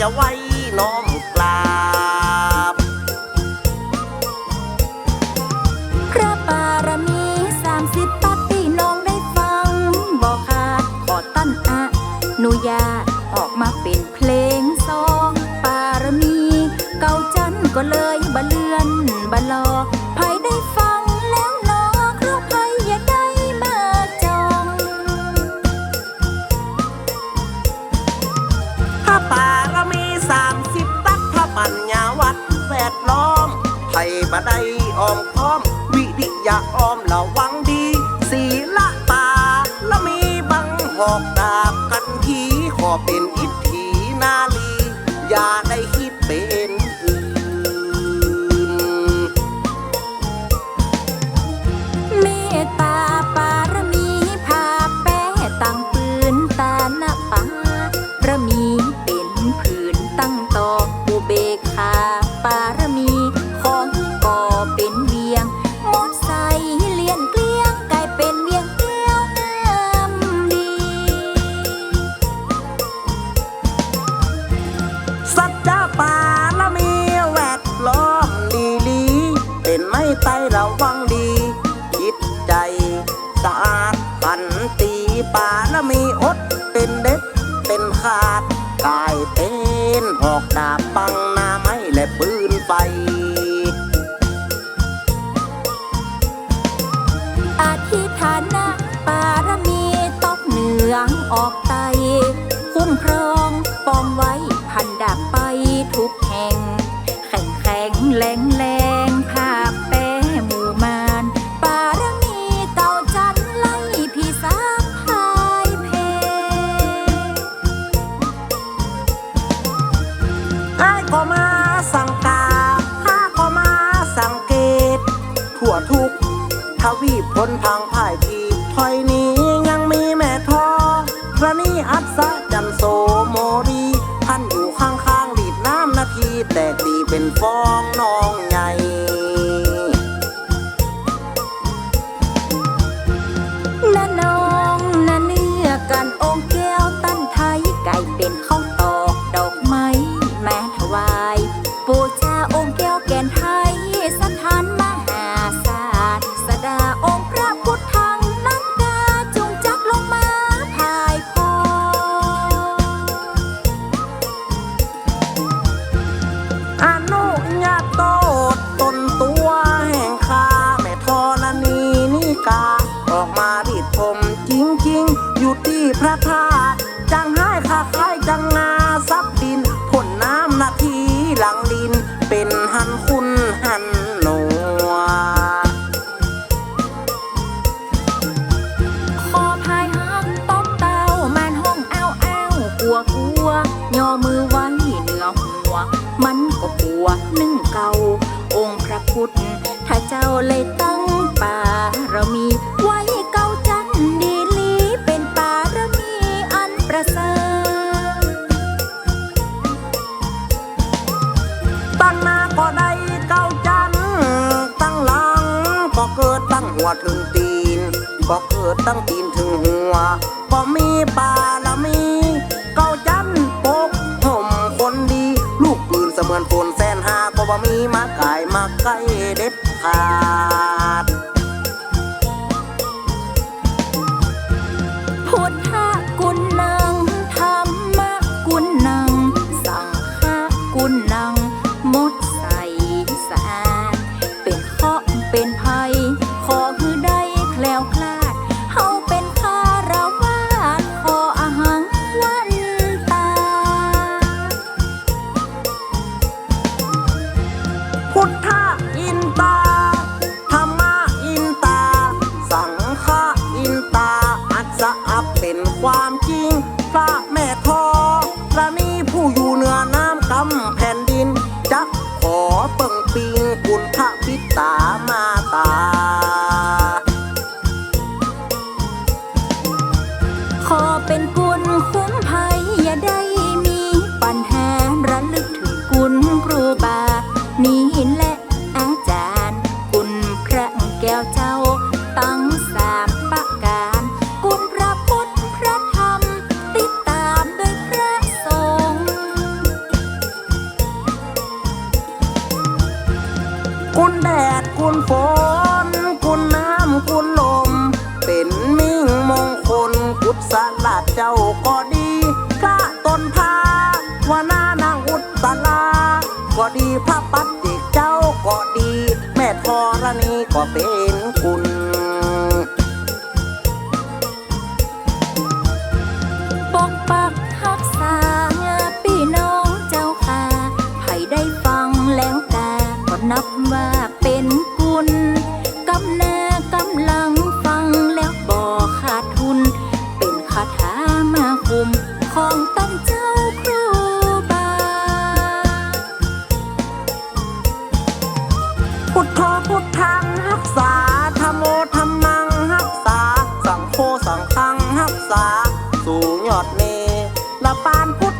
จะไว้น้อมกราบ พระบารมีสามสิบปัตติน้องได้ฟังบอกขาดขอตั้นอะนุญา หวังดีสีละตา แล้วมีบังหอกดาบกันทีขอเป็นอิทธินาลี อย่าได้ ป่ารมีอดเป็นเด็ดเป็นขาดกายเป็นออกดาบปังหน้าไม้และปืนไฟอธิฐานะปารมีตอกเหนืองออก คนทางพ่ายทีถอยนี้ยังมีแม่ท้อพระนี้อัศจันโซโมรีท่านอยู่ข้างๆดีดน้ำนาที แตกดีเป็นฟอง มันก็ปัวนึ่งเก่า องค์พระพุทธ ถ้าเจ้าเลยตั้งป่าเรามีไว้เก่าจันดีลีเป็นป่าเรามีอันประเสริฐตั้งหน้าก็ได้เก่าจัน ตั้งหลังก็เกิดตั้งหัวถึงตีน ก็เกิดตั้งตีนถึงหัว ก็มีป่าเรามี ว่ามีมาไก่มาไก่เด็ดขาด ล้วเจ้าตั้งสามประการ กุณพระพุทธพระธรรม ติดตามด้วยพระสงฆ์กุณแดดกุณฝนกุณน้ำกุณลม เป็นมิ่งมงคลกุศลเจ้าก็ ษา สูงยอดเมละปานพุทธ